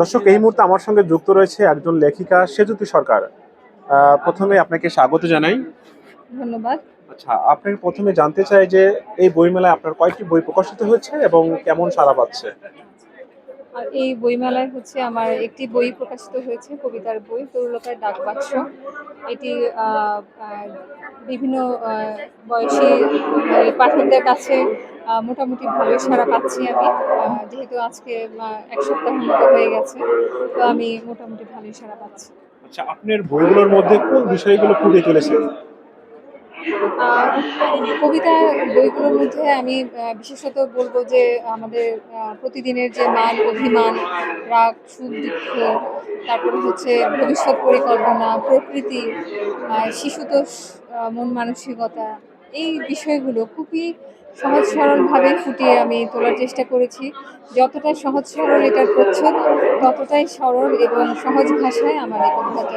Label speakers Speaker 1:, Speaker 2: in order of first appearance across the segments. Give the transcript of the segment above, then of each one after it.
Speaker 1: দর্শক এই মুহূর্তে আমার সঙ্গে যুক্ত রয়েছে একজন লেখিকা সেজুতি সরকার। প্রথমে আপনাকে স্বাগত জানাই।
Speaker 2: ধন্যবাদ।
Speaker 1: আচ্ছা আপনাকে প্রথমে জানতে চাই যে এই বইমেলায় আপনার কয়েকটি বই প্রকাশিত হয়েছে এবং কেমন সাড়া পাচ্ছে?
Speaker 2: আর এই বইমেলায় হচ্ছে আমার একটি বই প্রকাশিত হয়েছে কবিতার বই তরুলতার ডাক বাক্স। এটি বিভিন্ন বয়সী পাঠকদের কাছে মোটামুটি ভালোই সাড়া পাচ্ছি আমি। যেহেতু আজকে এক সপ্তাহের মতো হয়ে গেছে তো আমি মোটামুটি ভালোই সাড়া পাচ্ছি।
Speaker 1: আচ্ছা আপনার বইগুলোর মধ্যে কোন বিষয়গুলো তুলেছেন
Speaker 2: আহ, কবিতা বইগুলোর মধ্যে আমি বিশেষত বলব যে আমাদের প্রতিদিনের যে মান অভিমান রাগ সুখ দুঃখ তারপরে হচ্ছে ভবিষ্যৎ পরিকল্পনা প্রকৃতি শিশুতোষ মন মানসিকতা এই বিষয়গুলো খুবই সহজ সরলভাবে ফুটিয়ে আমি তোলার চেষ্টা করেছি। যতটা সহজ সরল এটার প্রচ্ছদ ততটাই সরল এবং সহজ ভাষায় আমার এই কবিতাটা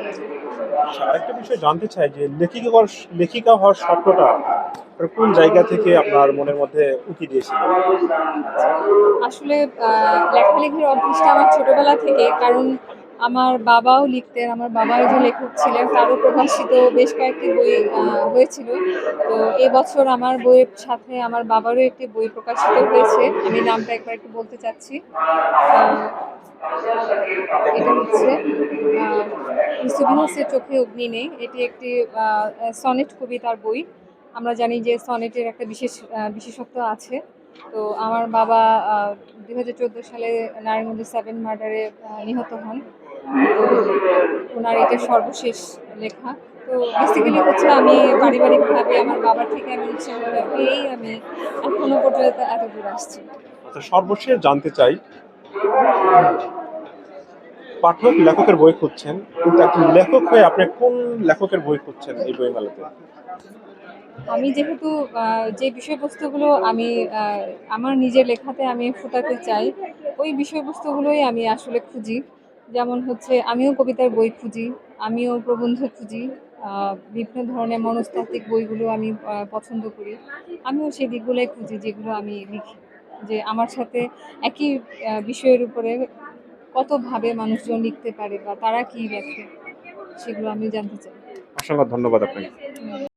Speaker 1: আচ্ছা আরেকটা বিষয় জানতে চাই যে লেখিকা হওয়ার লেখিকা হওয়ার স্বপ্নটা কোন জায়গা থেকে আপনার মনের মধ্যে উকি দিয়েছিল?
Speaker 2: আসলে লেখালেখির অভ্যাসটা আমার ছোটবেলা থেকে কারণ আমার বাবাও লিখতেন, আমার বাবাও যে লেখক ছিলেন, তারও প্রকাশিত বেশ কয়েকটি বই হয়েছিল। তো এবছর আমার বইয়ের সাথে আমার বাবারও একটি বই প্রকাশিত হয়েছে। আমি নামটা একবার একটু বলতে চাচ্ছি। এটা হচ্ছে সুবিহাসের চোখে অগ্নি নেই। এটি একটি সনেট কবিতার বই। আমরা জানি যে সনেটের একটা বিশেষ বিশেষত্ব আছে। তো আমার বাবা দুই হাজার চোদ্দ সালে নারায়ণগঞ্জ সেভেন মার্ডারে নিহত হন। ওনার এটা সর্বশেষ লেখা। তো বেসিক্যালি হচ্ছে আমি পারিবারিকভাবে আমার বাবার থেকে আমি উৎসাহ পেয়েই আমি এখনও পর্যন্ত এত দূর আসছি
Speaker 1: আচ্ছা সর্বশেষ জানতে চাই পাঠক লেখকের বই খুঁজছেন কিন্তু একজন লেখক হয়ে আপনি কোন লেখকের বই খুঁজছেন এই বই মেলাতে
Speaker 2: আমি যেহেতু যে বিষয়বস্তুগুলো আমি আমার নিজের লেখাতে আমি ফোটাতে চাই ওই বিষয়বস্তুগুলোই আমি আসলে খুঁজি। যেমন হচ্ছে, আমিও কবিতার বই খুঁজি, আমিও প্রবন্ধ খুঁজি বিভিন্ন ধরনের মনস্তাত্ত্বিক বইগুলো আমি পছন্দ করি। আমিও সেই দিকগুলোই খুঁজি যেগুলো আমি লিখি। যে আমার সাথে একই বিষয়ের উপরে কতভাবে মানুষজন লিখতে পারে বা তারা কী লেখে, সেগুলো আমি জানতে চাই।
Speaker 1: অসংখ্য ধন্যবাদ আপনাকে।